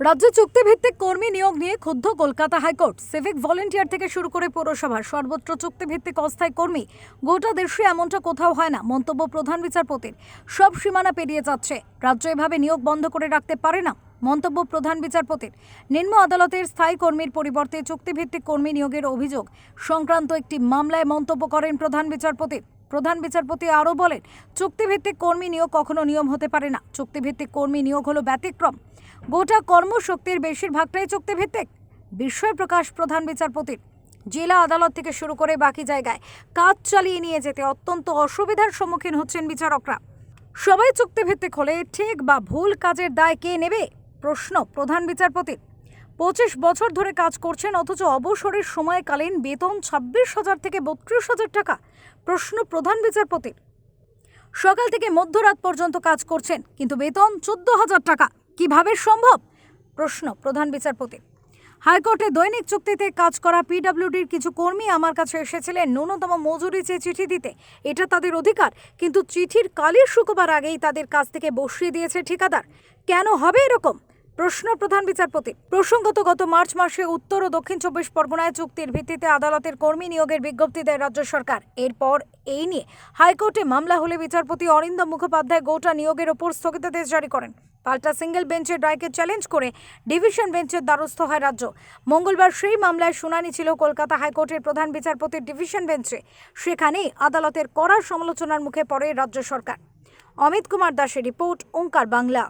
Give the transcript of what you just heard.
রাজ্যে চুক্তিভিত্তিক কর্মী নিয়োগ নিয়ে ক্ষুব্ধ কলকাতা হাইকোর্ট। সিভিক ভলেন্টিয়ার থেকে শুরু করে পৌরসভার সর্বত্র চুক্তিভিত্তিক অস্থায়ী কর্মী, গোটা দেশে এমনটা কোথাও হয় না, মন্তব্য প্রধান বিচারপতির। সব সীমানা পেরিয়ে যাচ্ছে। রাজ্য এভাবে নিয়োগ বন্ধ করে রাখতে পারে না, মন্তব্য প্রধান বিচারপতির। নিম্ন আদালতের স্থায়ী কর্মীর পরিবর্তে চুক্তিভিত্তিক কর্মী নিয়োগের অভিযোগ সংক্রান্ত একটি মামলায় মন্তব্য করেন প্রধান বিচারপতি প্রধান বিচারপতি আরও বলেন, চুক্তিভিত্তিক কর্মী নিয়োগ কখনো নিয়ম হতে পারে না। চুক্তিভিত্তিক কর্মী নিয়োগ হলো ব্যতিক্রম। গোটা কর্মশক্তির বেশিরভাগটাই চুক্তিভিত্তিক, বিস্ময় প্রকাশ প্রধান বিচারপতির। জেলা আদালত থেকে শুরু করে বাকি জায়গায় কাজ চালিয়ে নিয়ে যেতে অত্যন্ত অসুবিধার সম্মুখীন হচ্ছেন বিচারকরা। সবাই চুক্তিভিত্তিক হলে ঠিক বা ভুল কাজের দায় কে নেবে? প্রশ্ন প্রধান বিচারপতির। পঁচিশ বছর ধরে কাজ করছেন, অথচ অবসরের সময়কালীন বেতন ছাব্বিশ হাজার থেকে বত্রিশ হাজার টাকা। প্রশ্ন প্রধান বিচারপতির। সকাল থেকে মধ্যরাত পর্যন্ত কাজ করছেন, কিন্তু বেতন চোদ্দ হাজার টাকা। কীভাবে সম্ভব? প্রশ্ন প্রধান বিচারপতি হাইকোর্টে দৈনিক চুক্তিতে কাজ করা পিডব্লিউডির কিছু কর্মী আমার কাছে এসেছিলেন, ন্যূনতম মজুরি চেয়ে চিঠি দিতে। এটা তাদের অধিকার, কিন্তু চিঠির কালির শুকোবার আগেই তাদের কাছ থেকে বসিয়ে দিয়েছে ঠিকাদার। কেন হবে এরকম? প্রশ্ন প্রধান বিচারপতি, প্রসঙ্গত গত মার্চ মাসে উত্তর ও দক্ষিণ চব্বিশ পরগনায় চুক্তির ভিত্তিতে আদালতের কর্মী নিয়োগের বিজ্ঞপ্তি দেয় রাজ্য সরকার। এরপর এই নিয়ে হাইকোর্টে মামলা হলে বিচারপতি অরিন্দম মুখোপাধ্যায় গোটা নিয়োগের ওপর স্থগিতাদেশ জারি করেন। পাল্টা সিঙ্গেল বেঞ্চের রায়কে চ্যালেঞ্জ করে ডিভিশন বেঞ্চের দ্বারস্থ হয় রাজ্য। মঙ্গলবার সেই মামলায় শুনানি ছিল কলকাতা হাইকোর্টের প্রধান বিচারপতির ডিভিশন বেঞ্চে। সেখানেই আদালতের কড়া সমালোচনার মুখে পড়ে রাজ্য সরকার। অমিত কুমার দাসের রিপোর্ট, ওঙ্কার বাংলা।